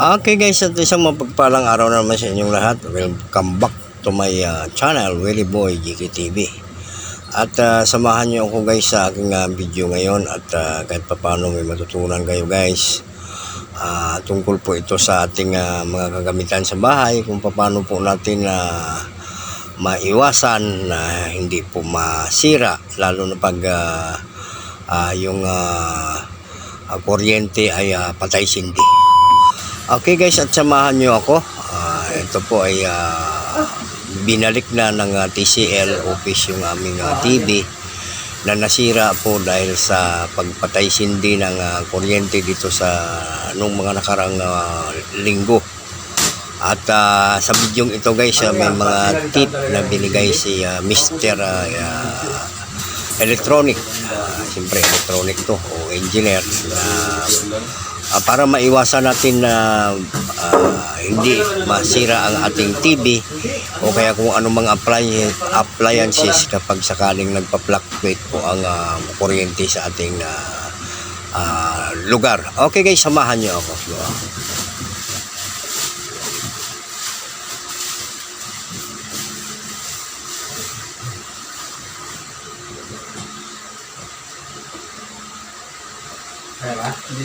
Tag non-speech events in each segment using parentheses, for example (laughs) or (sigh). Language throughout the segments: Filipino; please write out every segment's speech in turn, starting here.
Okay guys, at isang mapagpalang araw na naman sa inyong lahat. Welcome back to my uh, channel, Willie Boy GKTV. At uh, samahan niyo ako guys sa aking uh, video ngayon at uh, kahit paano may matutunan kayo guys. Uh, tungkol po ito sa ating uh, mga kagamitan sa bahay kung paano po natin na maiwasan na hindi po masira lalo na pag uh, uh, yung uh, uh, kuryente ay uh, patay sindi. Okay guys, at samahan nyo ako. Ah, ito po ay ah, binalik na ng ah, TCL office yung aming ah, TV na nasira po dahil sa pagpatay sindi ng ah, kuryente dito sa nung mga nakarang ah, linggo. At ah, sa bidyong ito guys, ah, may mga tip na binigay si ah, Mr. ah, Electronic. Ah, Siyempre, electronic to o engineer na Ah, para maiwasan natin na ah, hindi masira ang ating TV o kaya kung anong mga appliances, kapag sakaling nagpa-fluctuate po ang ah, kuryente sa ating ah, ah, lugar. Okay guys, samahan niyo ako.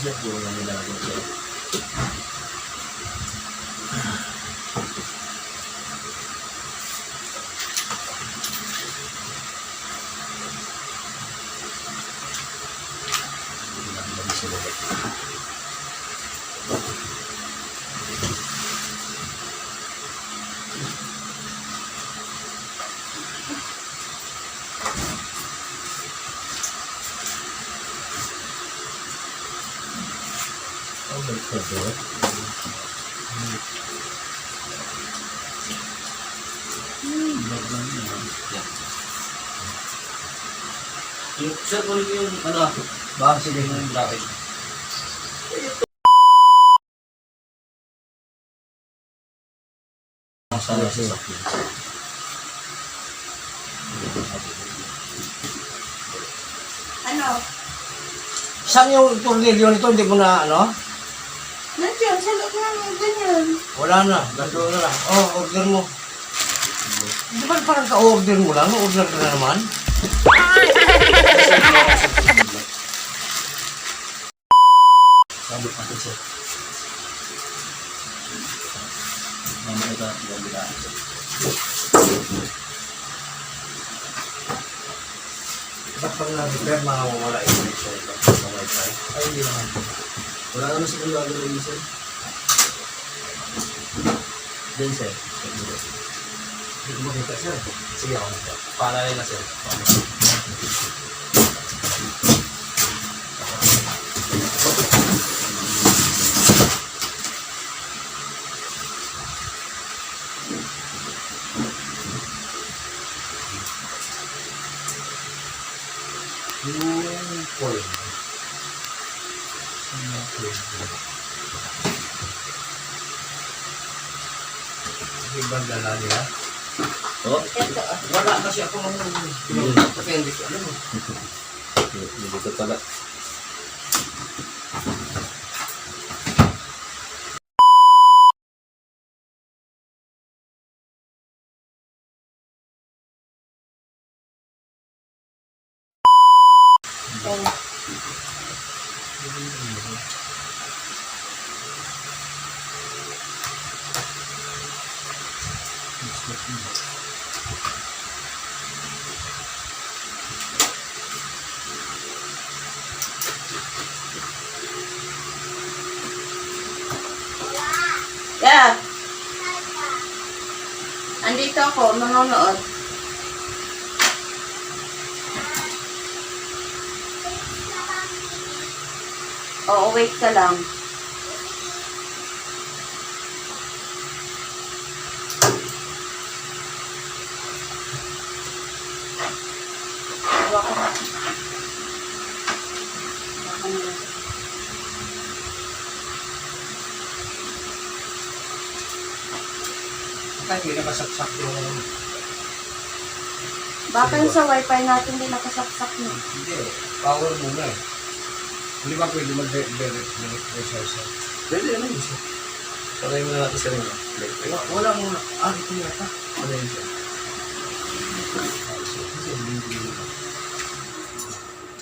Siya po yung nilalagay siya. Yung, sir, kunin ko yung, ano? Saan yung tornilyo nito? Hindi mo na ano? Sa loob namin, ganyan. Wala na. Gano'n na lang. Oh, order mo. Di ba parang ka-order mo lang? Order ka na naman? Sabot natin sir. Mamaya ito, bilaan sir. Ba't pag na-repair, makawala yung wifi? Ay, hindi naman. Wala naman siguro gagawin sir. Then sir. Hindi ko makita siya. Sige ako sir. Paalala na sir. Yung coil. Ibang dala niya. Oh, Ito, ah. Wala kasi ako nung pinapapende ko. Alam mo? hindi ko pala. Oh. Yeah. Andito ako, manonood. Oo, wait ka lang. Hawakan mo. Hawakan mo. Wifi, hindi nakasaksak yung... Baka yung sa wifi natin din nakasaksak na. Hindi, power muna eh. Hindi ba pwede mag-direct recharge? Pwede ano yun siya. Patay mo na natin sa rin. Wala, wala muna. Ah, ito yata. Ano yun siya?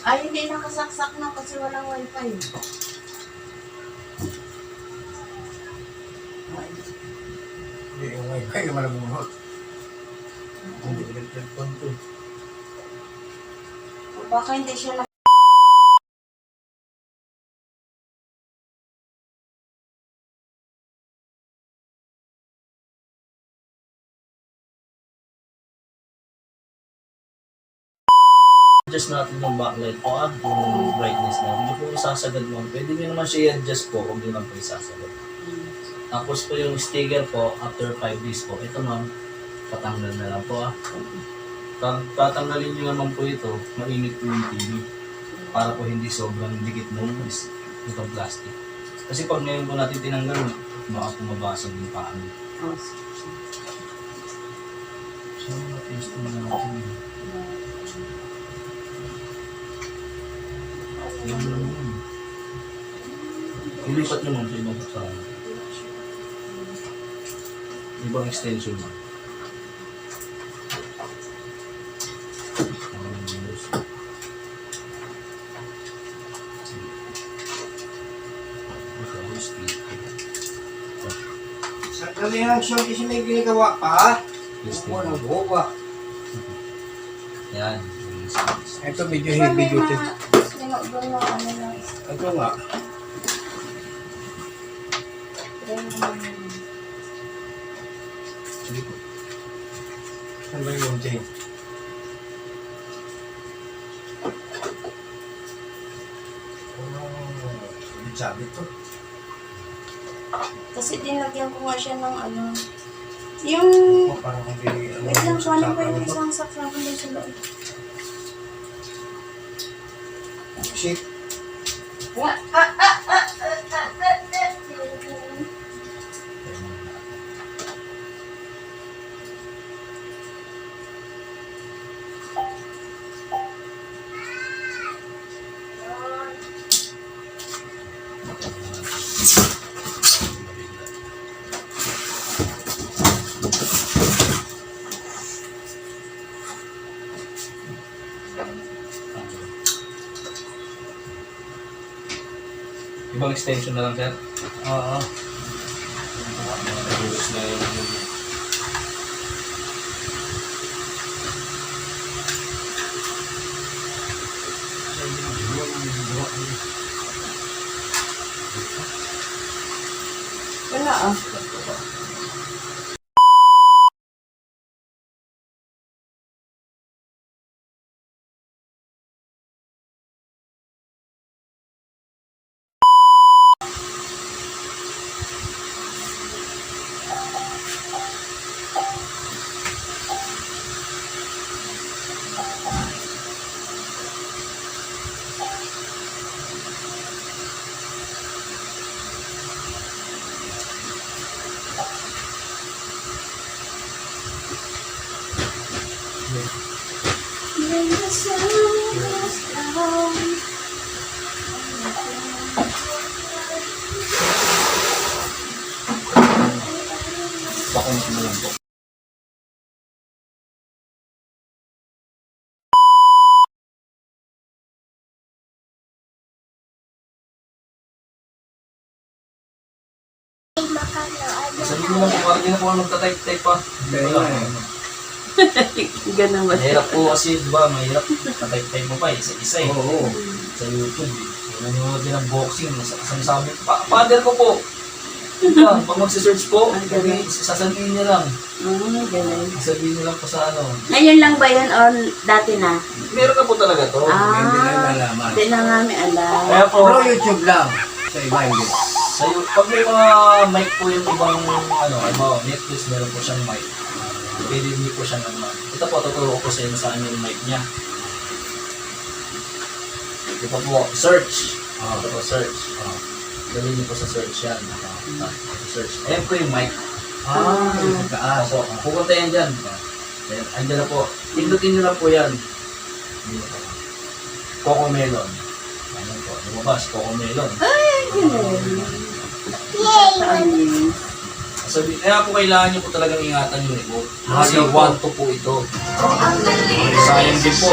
Ay, hindi nakasaksak na kasi walang wifi. Hindi, yung wifi naman nabunot. Hindi, electric fan to. Baka hindi siya na... adjust natin yung backlight po ah, yung brightness na. Hindi po isasagad mo. Pwede nyo naman siya i-adjust po kung di lang po isasagad. Tapos po yung sticker po, after 5 days po, ito ma'am, patanggal na lang po ah. Pag tatanggalin nyo naman po ito, mainit po yung TV. Para po hindi sobrang dikit nung itong plastic. Kasi pag ngayon po natin tinanggal, baka po mabasag yung paan. So, na-test na natin. Ilipat ma'am sa ibang sa ibang extension ma'am. Sandali lang siya kasi may ginagawa pa. Oo, nang buwa. Yan. Ito medyo heavy duty. na ano. Ito nga. Saan ba yung thing? Oh, sabi to. Kasi dinagyan ko nga siya ng ano... Yung... Oh, parang hindi... ano, Wait lang, kuhanin ko yung isang saksakan doon sa loob. Shit. Ah, ah, ah, ah, ah. Ibang extension na lang sir. Oo. Ayos na yung Wala ah. Down bakong mo lang po. Sabi ko lang po, parang na po ako magta-type-type pa. Kaya eh. (laughs) Ganun ba? Mahirap po kasi, di ba, mahirap. Ta-type-type mo pa, isa-isa eh. Oo. Sa YouTube eh. So, nanonood din ng boxing. Sa- Sinasabi ko, pa father ko po. Diba, (laughs) pag magsisearch po, Ang galing. sasabihin niya lang. Mm, ganun. Sasabihin niya lang po sa ano. Ngayon lang ba yun or dati na? Meron na po talaga to. Hindi na Ah, nalaman. hindi na namin alam. Kaya po, Pro YouTube lang. Sa iba hindi. sa, pag may mga mic po yung ibang, ano, ano, Netflix, meron po siyang mic. Pwede hindi po siyang ano. Ito po, tuturo ko po sa inyo saan yung mic niya. Ito po, search. Ah. Ito po, search. Dali niyo po sa search yan. Ah, search. Ayan po yung mic. Ah, yung taas. Opo, pupunta yan dyan. Ayan, andyan na po. Pindutin nyo lang po yan. Coco melon. Ayan po, lumabas, coco melon. Yay! Sabi, kaya po kailangan nyo po talagang ingatan yung remote. Kasi Ayaw po. 1 to po ito. Sayang din po.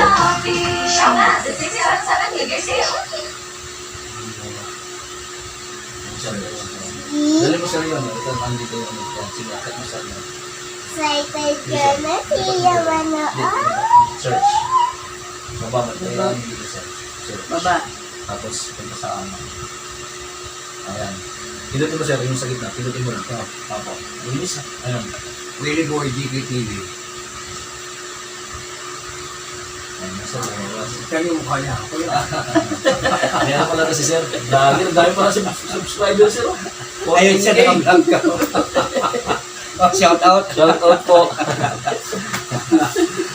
Dali mo sir yun. Ito, andito yun. Yan, sinakat mo yun. Excited ka na siya manood. Search. Baba. Kaya dito sir. Search. Baba. Tapos, punta sa ama. Ayan. Pindutin mo sir, yung sa gitna. Pindutin mo lang. Apo. Linis. Ayan. Willie Boy, GKTV. Ayan, nasa lumabas. Ito yung mukha niya. Ako (laughs) yun. Ayan na pala kasi sir. Dami, dami pala si subscriber sir. oh. Ayun siya, 14K. nakablog ka. Oh, shout out. Shout out po.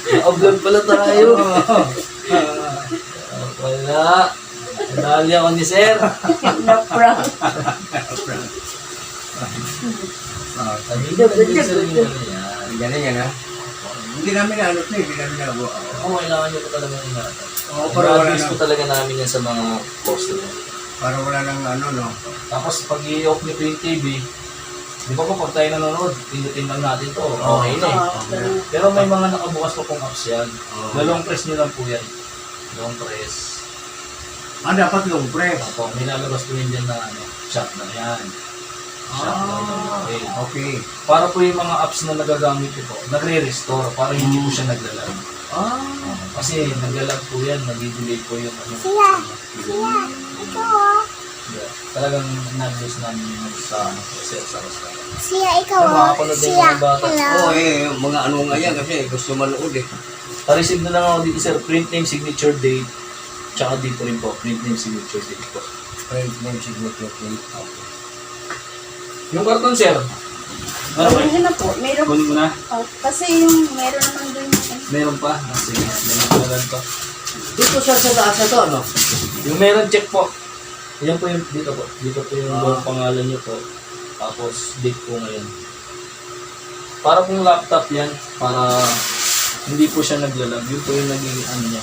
Naka-vlog pala tayo. Ah, Wala. Dali ako ni sir. (laughs) Na-prank. Ah, nandiyan sir yung ano yan. Ganun yan ha. Hindi namin naanot na eh. Hindi namin nagawa. Oo, kailangan niyo po talaga ingatan. Oo, para wala na. talaga namin yan sa mga customer. Para wala nang ano no. Tapos pag i-off niyo po yung TV, di ba po pag tayo nanonood, pindutin lang natin to. Okay na eh. Pero may mga nakabukas pa pong apps yan. Dalawang press nyo lang po yan. Dalawang press. Ah, dapat long press. Ako, may lalabas po yun dyan na ano, shop na yan. Yan. Okay. Okay. Para po yung mga apps na nagagamit ko po, nagre-restore para hindi po siya naglalag. Ah. Kasi naglalag po yan, nag-delay po yung ano. Sila, sila, ito oh. Yeah. Talagang nag-use namin yung sa ano, sa sa restaurant. Siya, ikaw oh. makapanood din Siya, bata. hello. Oo eh, yung mga ano nga yan kasi gusto manood eh. Pa-receive na lang ako dito sir, print name, signature date, tsaka dito rin po, print name, signature date po. Friend name signature date. Okay. Yung karton sir, ano ba? Kunin na po. Meron, Kunin mo na. oh, kasi yung meron naman doon yung Meron pa. Ah, sige, meron pa. Dito sir sa taas na to ano? Yung meron check po. Yan po yung dito po. Dito po yung buong pangalan niyo po. Tapos date po ngayon. Para pong laptop yan. Para hindi po siya naglalag. Yun po yung naging ano niya.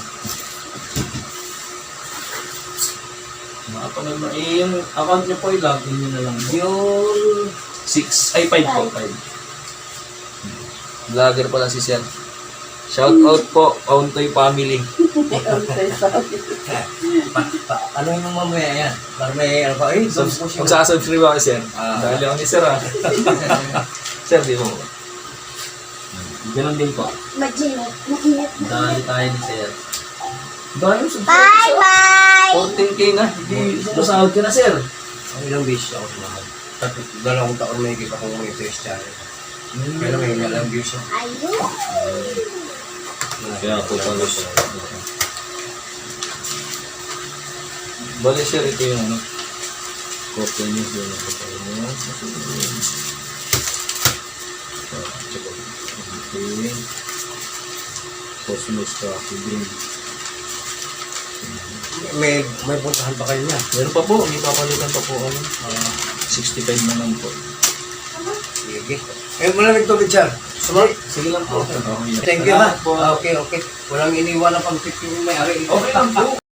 Makapanood mo. Eh, yung account niyo po i-log in niyo na lang. Yung 6, ay 5 po. 5. Vlogger pala si Sir. Shout out po, Kauntoy (laughs) Family. Pa, pa, ano yung mamaya yan? Para may ano pa eh. Magsasubscribe ako sir. Ah. Dahil ako ni sir ah. (laughs) sir, di mo. Ganun din po. Maginit, maginit. Dahil tayo ni sir. Dahil subscribe Bye, bye! 14k na. Hindi, masahod ka na sir. Ang ilang beses ako sumahod. Tapos dalawang taon may kita kong may face channel. Pero may ilang views ako. Ayun. Kaya po pala siya. Bale sir, ito yung ano. Copy niyo yun. Copy niyo. Okay. Cosmos Coffee Green. May may puntahan pa kayo niya. Meron pa po, may papalitan pa po ano. ah, 65 naman po. Sige. Eh, malamig tubig sir. Sumunod. Sige lang po. Thank you ha. Ah, Okay, okay. Walang iniwan na pang tip yung may-ari. Okay lang po.